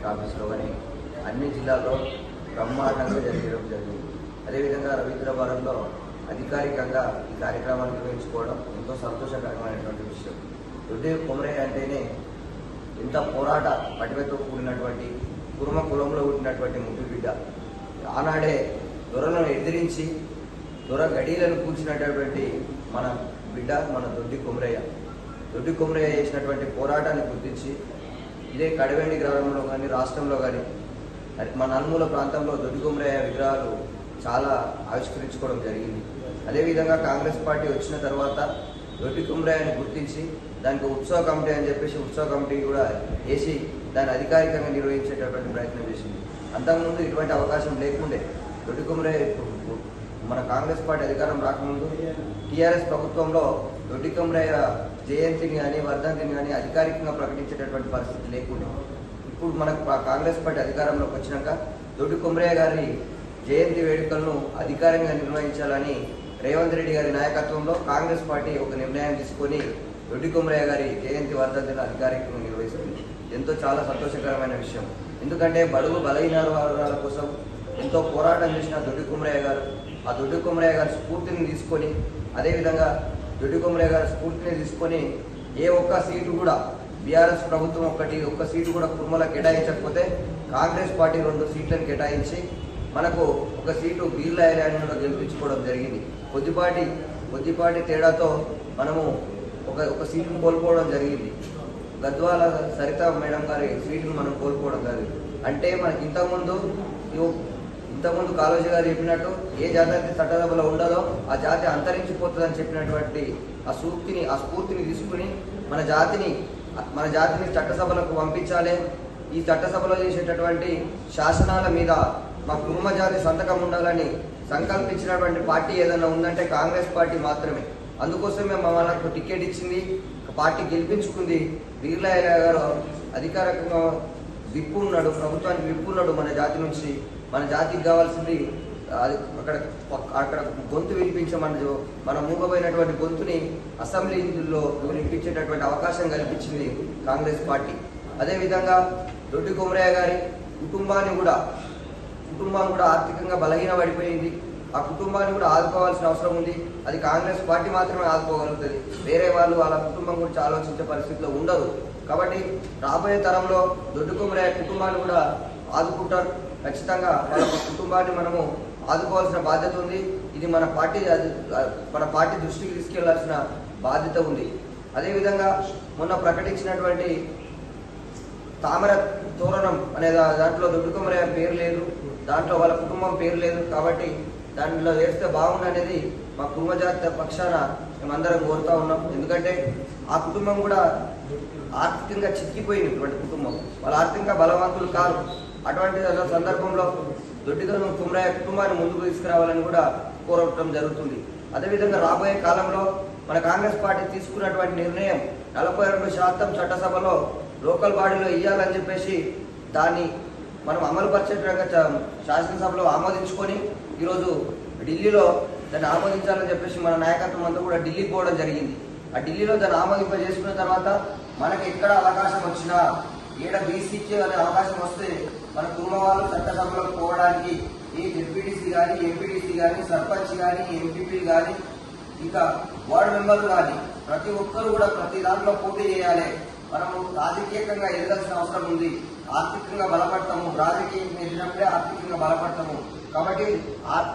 Collectorate ఆఫీస్లో కానీ అన్ని జిల్లాల్లో బ్రహ్మాండంగా జరిగడం జరిగింది. అదేవిధంగా రవీంద్రవరంలో అధికారికంగా ఈ కార్యక్రమాన్ని నిర్వహించుకోవడం ఎంతో సంతోషకరమైనటువంటి విషయం. హృదయ కుమరే అంటేనే ఇంత పోరాట పటిమతో కూడినటువంటి కుర్మ కులంలో పుట్టినటువంటి ముద్దు బిడ్డ. ఆనాడే దొరలను ఎదిరించి దొర గడీలను కూర్చున్నటువంటి మన బిడ్డ మన దొడ్డి కుమరయ్య. దొడ్డి కుమరయ్య చేసినటువంటి పోరాటాన్ని గుర్తించి ఇదే కడవెండి గ్రామంలో కానీ రాష్ట్రంలో కానీ మన నలుమూల ప్రాంతంలో దొడ్డి విగ్రహాలు చాలా ఆవిష్కరించుకోవడం జరిగింది. అదేవిధంగా కాంగ్రెస్ పార్టీ వచ్చిన తర్వాత దొడ్డి కొమరయ్యని గుర్తించి దానికి ఉత్సవ కమిటీ అని చెప్పేసి ఉత్సవ కమిటీ కూడా వేసి దాన్ని అధికారికంగా నిర్వహించేటటువంటి ప్రయత్నం చేసింది. అంతకుముందు ఇటువంటి అవకాశం లేకుండే దొడ్డి కొమరయ్య మన కాంగ్రెస్ పార్టీ అధికారం రాకముందు టీఆర్ఎస్ ప్రభుత్వంలో దొడ్డికమ్మరయ్య జయంతిని కానీ వర్ధంతిని కానీ అధికారికంగా ప్రకటించేటటువంటి పరిస్థితి లేకుండా ఇప్పుడు మనకు కాంగ్రెస్ పార్టీ అధికారంలోకి వచ్చినాక దొడ్డి కొమరయ్య గారి జయంతి వేడుకలను అధికారంగా నిర్వహించాలని రేవంత్ రెడ్డి గారి నాయకత్వంలో కాంగ్రెస్ పార్టీ ఒక నిర్ణయం తీసుకొని దొడ్డి కొమరయ్య గారి జయంతి వర్ధంతిని అధికారికంగా నిర్వహిస్తుంది. ఎంతో చాలా సంతోషకరమైన విషయం. ఎందుకంటే బడుగు బలహీన వర్గాల కోసం ఎంతో పోరాటం చేసిన దొడ్డి కొమరయ్య గారు ఆ దొడ్డి కొమరయ్య గారి స్ఫూర్తిని తీసుకొని అదేవిధంగా దొడ్డి కొమరయ్య గారి స్ఫూర్తిని తీసుకొని ఏ ఒక్క సీటు కూడా బీఆర్ఎస్ ప్రభుత్వం ఒక్కటి ఒక్క సీటు కూడా కుర్మల కేటాయించకపోతే కాంగ్రెస్ పార్టీ రెండు సీట్లను కేటాయించి మనకు ఒక సీటు బీర్లా ఏరియాలో గెలిపించుకోవడం జరిగింది. కొద్దిపాటి కొద్దిపాటి తేడాతో మనము ఒక ఒక సీటును కోల్పోవడం జరిగింది. గద్వాల సరిత మేడం గారి సీటును మనం కోల్పోవడం జరిగింది. అంటే మనకి ఇంతకుముందు ఇంతకుముందు కాళోజీ గారు చెప్పినట్టు ఏ జాతి చట్టసభలో ఉండదో ఆ జాతి అంతరించిపోతుందని చెప్పినటువంటి ఆ సూక్తిని ఆ స్ఫూర్తిని తీసుకుని మన జాతిని మన జాతిని చట్టసభలకు పంపించాలి. ఈ చట్టసభలో చేసేటటువంటి శాసనాల మీద మా కుటుంబ జాతి సంతకం ఉండాలని సంకల్పించినటువంటి పార్టీ ఏదైనా ఉందంటే కాంగ్రెస్ పార్టీ మాత్రమే. అందుకోసమే మమ్మల్ని టికెట్ ఇచ్చింది పార్టీ గెలిపించుకుంది. వీర్లయ్య గారు అధికారికంగా విప్పు ఉన్నాడు ప్రభుత్వానికి విప్పు ఉన్నాడు మన జాతి నుంచి. మన జాతికి కావాల్సింది అది అక్కడ అక్కడ గొంతు వినిపించమన్నది. మన మూగపోయినటువంటి గొంతుని అసెంబ్లీలో వినిపించేటటువంటి అవకాశం కల్పించింది కాంగ్రెస్ పార్టీ. అదేవిధంగా దొడ్డి కొమరయ్య గారి కుటుంబాన్ని కూడా కుటుంబం కూడా ఆర్థికంగా బలహీన పడిపోయింది. ఆ కుటుంబాన్ని కూడా ఆదుకోవాల్సిన అవసరం ఉంది. అది కాంగ్రెస్ పార్టీ మాత్రమే ఆదుకోగలుగుతుంది. వేరే వాళ్ళు వాళ్ళ కుటుంబం గురించి ఆలోచించే పరిస్థితిలో ఉండదు. కాబట్టి రాబోయే తరంలో దొడ్డు కుమరయ్య కుటుంబాన్ని కూడా ఆదుకుంటారు. ఖచ్చితంగా వాళ్ళ కుటుంబాన్ని మనము ఆదుకోవాల్సిన బాధ్యత ఉంది. ఇది మన పార్టీ మన పార్టీ దృష్టికి తీసుకెళ్ళాల్సిన బాధ్యత ఉంది. అదేవిధంగా మొన్న ప్రకటించినటువంటి తామర తోరణం అనే దాంట్లో దొడ్డుకొమరయ్య పేరు లేదు. దాంట్లో వాళ్ళ కుటుంబం పేరు లేదు కాబట్టి దాంట్లో వేస్తే బాగుంది అనేది మా కుటుంబజాత పక్షాన మేమందరం కోరుతా ఉన్నాం. ఎందుకంటే ఆ కుటుంబం కూడా ఆర్థికంగా చిక్కిపోయినటువంటి కుటుంబం. వాళ్ళ ఆర్థికంగా బలవంతులు కాదు అటువంటి సందర్భంలో దొడ్డిదనం కుమరయ్య కుటుంబాన్ని ముందుకు తీసుకురావాలని కూడా కోరటం జరుగుతుంది. అదేవిధంగా రాబోయే కాలంలో మన కాంగ్రెస్ పార్టీ తీసుకున్నటువంటి నిర్ణయం నలభై రెండు శాతం చట్టసభలో లోకల్ బాడీలో ఇవ్వాలని చెప్పేసి దాన్ని మనం అమలు పరిచేటంగా శాసనసభలో ఆమోదించుకొని ఈరోజు ఢిల్లీలో దాన్ని ఆమోదించాలని చెప్పేసి మన నాయకత్వం అంతా కూడా ఢిల్లీకి పోవడం జరిగింది. ఆ ఢిల్లీలో దాన్ని ఆమోదింప చేసుకున్న తర్వాత మనకి ఎక్కడ అవకాశం వచ్చినా ఈడ బీసీకి అనే అవకాశం వస్తే మన కుటుంబ వాళ్ళు పోవడానికి ఈ డిప్యూటీసీ కానీ ఎంపీటీసీ కానీ సర్పంచ్ కానీ ఎంపీపీ కానీ ఇంకా వార్డు మెంబర్లు కానీ ప్రతి ఒక్కరు కూడా ప్రతి దాంట్లో పోటీ చేయాలి. మనము రాజకీయంగా ఎదగాల్సిన అవసరం ఉంది. ఆర్థికంగా బలపడతాము. రాజకీయం ఎదిగినప్పుడే ఆర్థికంగా బలపడతాము. కాబట్టి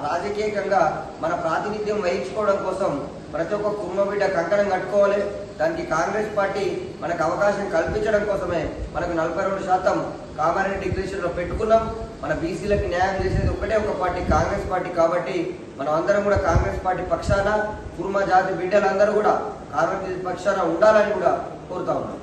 రాజకీయంగా మన ప్రాతినిధ్యం వహించుకోవడం కోసం ప్రతి ఒక్క కుటుంబ బిడ్డ కంకణం కట్టుకోవాలి. దానికి కాంగ్రెస్ పార్టీ మనకు అవకాశం కల్పించడం కోసమే మనకు నలభై రెండు శాతం కామారెడ్డి డిక్లరేషన్లో పెట్టుకున్నాం. మన బీసీలకు న్యాయం చేసేది ఒకటే ఒక పార్టీ కాంగ్రెస్ పార్టీ కాబట్టి మనం అందరం కూడా కాంగ్రెస్ పార్టీ పక్షాన కుర్మ జాతి బిడ్డలందరూ కూడా కాంగ్రెస్ పక్షాన ఉండాలని కూడా కోరుతా ఉన్నాం.